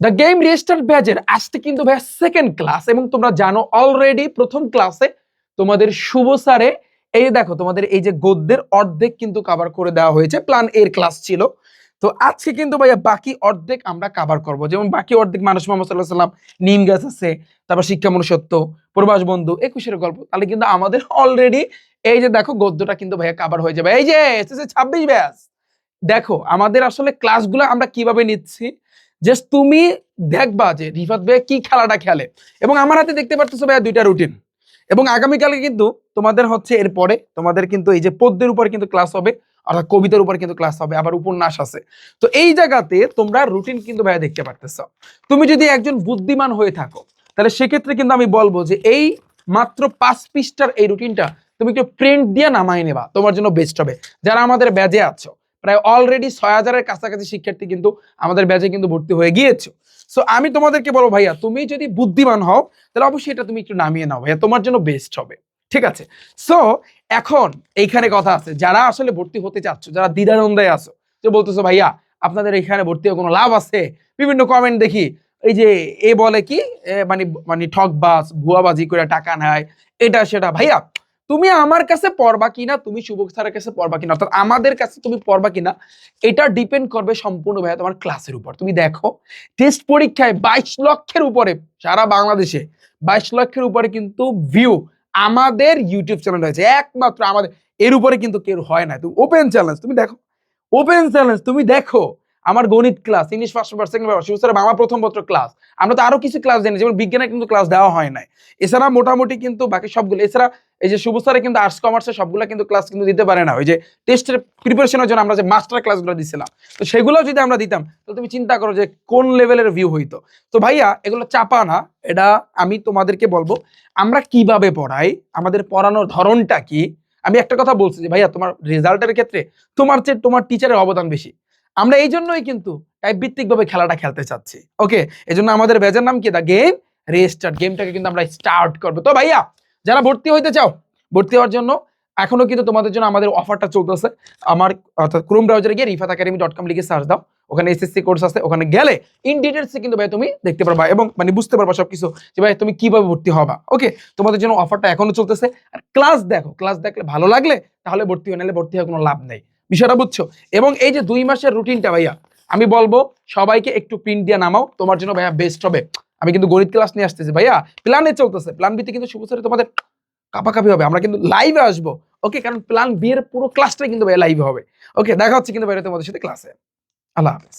The game register ব্যাচের আজকে কিন্তু ভাইয়া সেকেন্ড ক্লাস এবং তোমরা জানো অলরেডি প্রথম ক্লাসে তোমাদের শুভ স্যারে এই দেখো, তোমাদের এই যে গদ্যের অর্ধেক কিন্তু কভার করে দেওয়া হয়েছে প্ল্যান এর ক্লাস ছিল। তো আজকে কিন্তু ভাইয়া বাকি অর্ধেক আমরা কভার করব। যেমন বাকি অর্ধেক মানুষ মোহাম্মদ সাল্লাহ সাল্লাম নিম গাছ আছে, তারপর শিক্ষা মনুষ্যত্ব, প্রবাস বন্ধু, একুশের গল্প, তাহলে কিন্তু আমাদের অলরেডি এই যে দেখো গদ্যটা কিন্তু ভাইয়া কভার হয়ে যাবে। এই যে ছাব্বিশ ব্যাস। দেখো, আমাদের আসলে ক্লাসগুলো আমরা কীভাবে নিচ্ছি? জাস্ট তুমি দেখবা যে রিফাত ভাইয়া কি খেলাটা খেলে। এবং আমার হাতে দেখতে পারতেছো ভাইয়া দুইটা রুটিন এবং আগামীকালে কিন্তু তোমাদের হচ্ছে এরপরে তোমাদের কিন্তু এই যে পদ্যের উপর কিন্তু ক্লাস হবে, অর্থাৎ কবিতার উপর কিন্তু ক্লাস হবে, আবার উপন্যাস আছে। তো এই জায়গাতে তোমরা রুটিন কিন্তু ভাইয়া দেখতে পারতেছ। তুমি যদি একজন বুদ্ধিমান হয়ে থাকো, তাহলে সেক্ষেত্রে কিন্তু আমি বলব যে এই মাত্র পাঁচ পৃষ্ঠার এই রুটিনটা তুমি একটু প্রিন্ট দিয়ে নামাই নেবা, তোমার জন্য বেস্ট হবে। যারা আমাদের ব্যাজে আছো প্রায় অলরেডি ছয় হাজারের কাছাকাছি শিক্ষার্থী কিন্তু আমাদের ব্যাচে কিন্তু ভর্তি হয়ে গিয়েছো। সো আমি তোমাদেরকে বলব ভাইয়া, তুমি যদি বুদ্ধিমান হও, তাহলে অবশ্যই এটা তুমি একটু নামিয়ে নাও ভাইয়া, তোমার জন্য বেস্ট হবে। ঠিক আছে? সো এখন এইখানে কথা আছে, যারা আসলে ভর্তি হতে চাচ্ছ, যারা দ্বিধানন্দায় আছো, যে বলতেছো, ভাইয়া, আপনাদের এখানে ভর্তি হয়ে কোনো লাভ আছে? বিভিন্ন কমেন্ট দেখি, এই যে, এ বলে কি মানে মানে ঠকবাজ ভুয়াবাজি করে টাকা নেয়, এটা সেটা। ভাইয়া তুমি আমার কাছে পড়বা কিনা, তুমি শুভক স্যারের কাছে পড়বা কিনা, অর্থাৎ আমাদের কাছে তুমি পড়বা কিনা, এটা ডিপেন্ড করবে সম্পূর্ণ ভাইয়া তোমার ক্লাসের উপর। তুমি দেখো টেস্ট পরীক্ষায় বাইশ লক্ষের উপরে, সারা বাংলাদেশে বাইশ লক্ষের উপরে কিন্তু ভিউ আমাদের ইউটিউব চ্যানেল রয়েছে, একমাত্র আমাদের, এর উপরে কিন্তু কেউ হয় না। তুমি ওপেন চ্যালেঞ্জ তুমি দেখো ওপেন চ্যালেঞ্জ তুমি দেখো আমার গণিত class English first paper second paper শিবস্যার Bangla প্রথম পত্র ক্লাস আমরা তো আরও কিছু ক্লাস জানি, যেমন বিজ্ঞানের কিন্তু ক্লাস দেওয়া হয় নাই। এছাড়া মোটামুটি কিন্তু বাকি সবগুলো, এছাড়া এই যে শুভ স্যারে কিন্তু আর্টস কমার্সের সবগুলো কিন্তু ক্লাস কিন্তু দিতে পারে না। ওই যে টেস্টের প্রিপারেশনের জন্য আমরা যে মাস্টার ক্লাসগুলো দিছিলাম, তো সেগুলো যদি আমরা দিতাম, তো তুমি চিন্তা করো যে কোন লেভেলের ভিউ হইতো। তো ভাইয়া, এগুলো চাপা না, এটা আমি তোমাদেরকে বলব, আমরা কীভাবে পড়াই, আমাদের পড়ানোর ধরনটা কি? আমি একটা কথা বলছি যে ভাইয়া, তোমার রেজাল্টের ক্ষেত্রে তোমার চেয়ে তোমার টিচারের অবদান বেশি। আমরা এই জন্যই কিন্তু টাইপ ভিত্তিক ভাবে খেলাটা খেলতে চাচ্ছি। ওকে এই জন্য আমাদের ব্যাচের নাম কি? দা গেম রেস্টার্ট গেমটাকে কিন্তু আমরা স্টার্ট করব। তো ভাইয়া, যারা ভর্তি হইতে চাও, ভর্তি হওয়ার জন্য এখনও কিন্তু তোমাদের জন্য আমাদের অফারটা চলতেছে। আমার, অর্থাৎ ক্রোম ব্রাউজারে গিয়ে রিফাত একাডেমি ডট কম লিখে সার্চ দাও। ওখানে এসএসসি কোর্স আছে। ওখানে গেলে ইন ডিটেলসে কিন্তু ভাই তুমি দেখতে পারবা এবং মানে বুঝতে পারবা সবকিছু যে ভাই তুমি কীভাবে ভর্তি হবা। ওকে তোমাদের জন্য অফারটা এখনও চলতেছে। আর ক্লাস দেখো। ক্লাস দেখলে ভালো লাগলে তাহলে ভর্তি হয়ে নাহলে ভর্তি হওয়ার কোনো লাভ নেই। বিষয়টা বুঝছ? এবং এই যে দুই মাসের রুটিনটা ভাইয়া, আমি বলব সবাইকে একটু প্রিন্ট দিয়ে নামাও, তোমার জন্য ভাইয়া বেস্ট হবে। আমি কিন্তু গণিত ক্লাস নিয়ে আসতেছি ভাইয়া। প্ল্যানে চলতেছে প্ল্যান বিতে কিন্তু শুভসারে তোমাদের কাপাকাপি হবে, আমরা কিন্তু লাইভে আসব। ওকে কারণ প্ল্যান বিয়ের পুরো ক্লাসটাই কিন্তু ভাইয়া লাইভে হবে। ওকে দেখা হচ্ছে কিন্তু ভাইয়া তোমাদের সাথে ক্লাসে আল্লাহ হাফেজ।